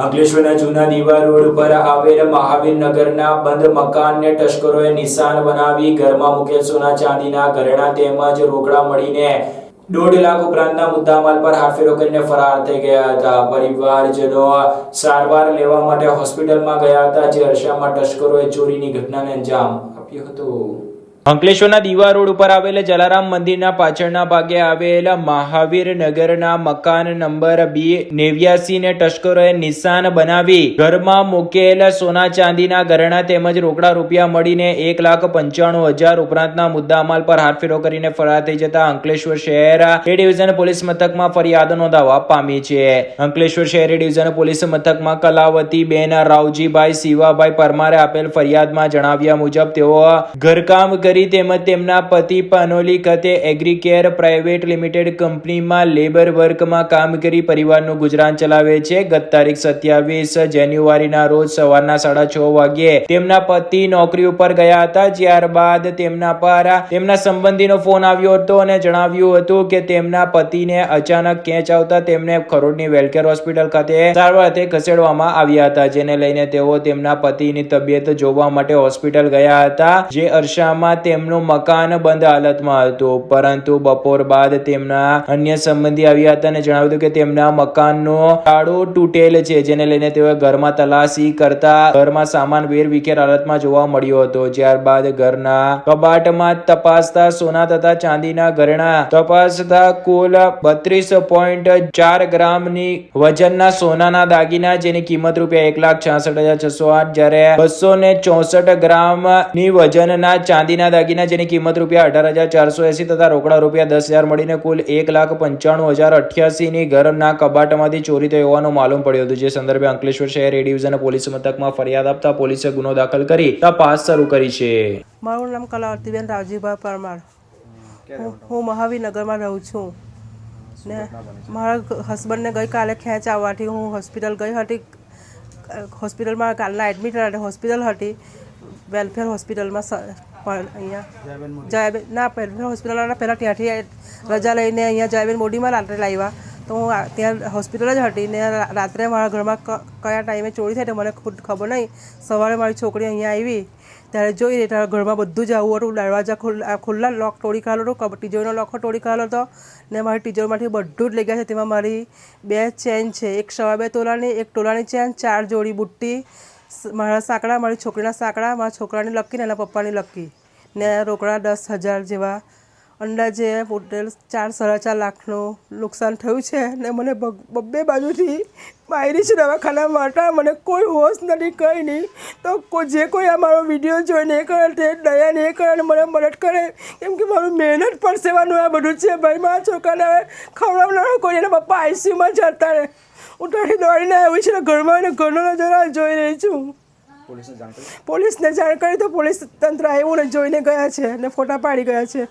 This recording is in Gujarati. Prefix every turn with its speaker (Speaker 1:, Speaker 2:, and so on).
Speaker 1: અંકલેશ્વરના જૂના દીવા રોડ ઉપર આવેલ મહાવીર નગરના બંધ મકાનને તસ્કરોએ નિશાન બનાવી ઘરમાં મૂકેલ સોના ચાંદીના ઘરેણા તેમજ રોકડા મળીને દોઢ લાખ ઉપરાંતના મુદ્દામાલ પર હાથફેરો કરીને ફરાર થઈ ગયા હતા. પરિવારજનો સારવાર લેવા માટે હોસ્પિટલમાં ગયા હતા. જે અરસામાં તસ્કરોએ ચોરીની ઘટનાને અંજામ આપ્યો હતો. અંકલેશ્વરના દીવા રોડ ઉપર આવેલા જલારામ મંદિરના પાછળના ભાગે આવેલા મહાવીર નગરના મકાન નંબર બી નેવ્યાસી ને ટસ્કરોએ નિશાન બનાવી ઘરમાં મૂકેલા સોના ચાંદીના ઘરેણા તેમજ રોકડા રૂપિયા મળીને એક લાખ પંચાણું હજાર ઉપરાંતના મુદ્દામાલ પર હાથફેરો કરીને ફરાર થઈ જતા અંકલેશ્વર શહેર એ ડિવિઝન પોલીસ મથકમાં ફરિયાદ નોંધાવા પામી છે. અંકલેશ્વર શહેર ડિવિઝન પોલીસ મથકમાં કલાવતી બેન રાવજીભાઈ શિવાભાઈ પરમારે આપેલ ફરિયાદમાં જણાવ્યા મુજબ તેઓ ઘરકામ કરી તેમજ તેમના પતિ પાનોલી ખાતે એગ્રીકેર પ્રાઇવેટ લિમિટેડ કંપનીમાં લેબર વર્કમાં કામ કરી પરિવારનું ગુજરાન ચલાવે છે. ગત તારીખ સત્યાવીસ જાન્યુઆરીના રોજ સવારના સાડા છ વાગ્યે તેમના પતિ નોકરી ઉપર ગયા હતા. ત્યારબાદ તેમના પર તેમના સંબંધીનો ફોન આવ્યો હતો અને જણાવ્યું હતું કે તેમના પતિને અચાનક ખેંચ આવતા તેમને ખરોડની વેલકેર હોસ્પિટલ ખાતે સારવાર અર્થે ખસેડવામાં આવ્યા હતા, જેને લઈને તેઓ તેમના પતિની તબિયત જોવા માટે હોસ્પિટલ ગયા હતા. જે અરસામાં તેમનું મકાન બંધ હાલતમાં હતું. પરંતુ બપોર બાદ તેમના અન્ય સંબંધી આવ્યા હતા અને જણાવ્યું હતું કે તેમના મકાનનો તાળો તૂટેલ છે, જેને લઈને તેઓએ ઘરમાં તલાશી કરતા ઘરમાં સામાન વેરવિખેર હાલતમાં જોવા મળ્યો હતો. ત્યારબાદ ઘરના કબાટમાં તપાસતા સોના તથા ચાંદીના ઘરેણા તપાસતા કુલ બત્રીસ પોઈન્ટ ચાર ગ્રામની વજનના સોનાના દાગીના, જેની કિંમત રૂપિયા એક લાખ છાસઠ હજાર છસો આઠ, જ્યારે બસો ને ચોસઠ ગ્રામની વજનના ચાંદીના દાગીના જેની કિંમત રૂપિયા અઢાર હજાર ચારસો એસી તથા રોકડા રૂપિયા દસ હજાર મળીને કુલ એક લાખ પંચાણું હજાર અઠ્યાસીની ઘરના કબાટમાંથી ચોરી થઈ હોવાનું માલુમ પડ્યું હતું. જે સંદર્ભે અંકલેશ્વર શહેર એ ડિવિઝન પોલીસ મથકમાં ફરિયાદ આપતા પોલીસે ગુનો દાખલ કરી તપાસ શરૂ કરી છે.
Speaker 2: મારું નામ કલાવતીબેન રાવજીભાઈ પરમાર. હું મહાવીરનગરમાં રહું છું. ને મારા હસબન્ડને ગઈકાલે ખેંચ આવવાથી હું હોસ્પિટલ ગઈ હતી. હોસ્પિટલમાં કાલના એડમિટ હોસ્પિટલ હતી. વેલફેર હોસ્પિટલમાં પણ અહીંયા જયાબેન ના હોસ્પિટલવાળા પહેલાં ત્યાંથી રજા લઈને અહીંયા જયાબેન મોડીમાં રાત્રે લાવ્યા તો હું ત્યાં હોસ્પિટલ જ હતી ને રાત્રે મારા ઘરમાં કયા ટાઈમે ચોરી થઈ તો મને ખબર નહીં. સવારે મારી છોકરી અહીંયા આવી. ત્યારે જોઈ ત્યારે ઘરમાં બધું જ આવું હતું. દરવાજા ખુલ્લા લોક તોડી કાઢેલો હતો. તિજોરીનો લોક તોડી કાઢેલો હતો. ને મારી તિજોરીમાંથી બધું જ લઈ ગયા છે. તેમાં મારી બે ચેન છે. એક સવા બે તોલાની, એક તોલાની ચેન, ચાર જોડી બુટ્ટી મારા સાંકડા, મારી છોકરીના સાંકળા મારા છોકરાની લક્કી ને એના પપ્પાની લક્કી ને રોકડા દસ હજાર જેવા અંદાજે ટોટલ ચાર સાડા ચાર લાખનું નુકસાન થયું છે ને મને બબ્બે બાજુથી માયરી છે દવાખાના માટે મને કોઈ હોશ નથી કંઈ નહીં. તો કોઈ જે કોઈ આ મારો વીડિયો જોઈને એ કરે તે દયા નહીં કરે અને મને મદદ કરે. કેમ કે મારું મહેનત પરસેવાનું આ બધું છે ભાઈ મારા છોકરાને હવે ખવડાવનારો કોઈ એના પપ્પા આઈસીયુમાં જતા રહે. હું ત્યાંથી દોડીને આવી છું ને ઘરમાં એને ઘરનો નજારો જોઈ રહી છું. પોલીસને જાણ કરી? તો પોલીસ તંત્ર આવ્યું ને જોઈને ગયા છે અને ફોટા પાડી ગયા છે.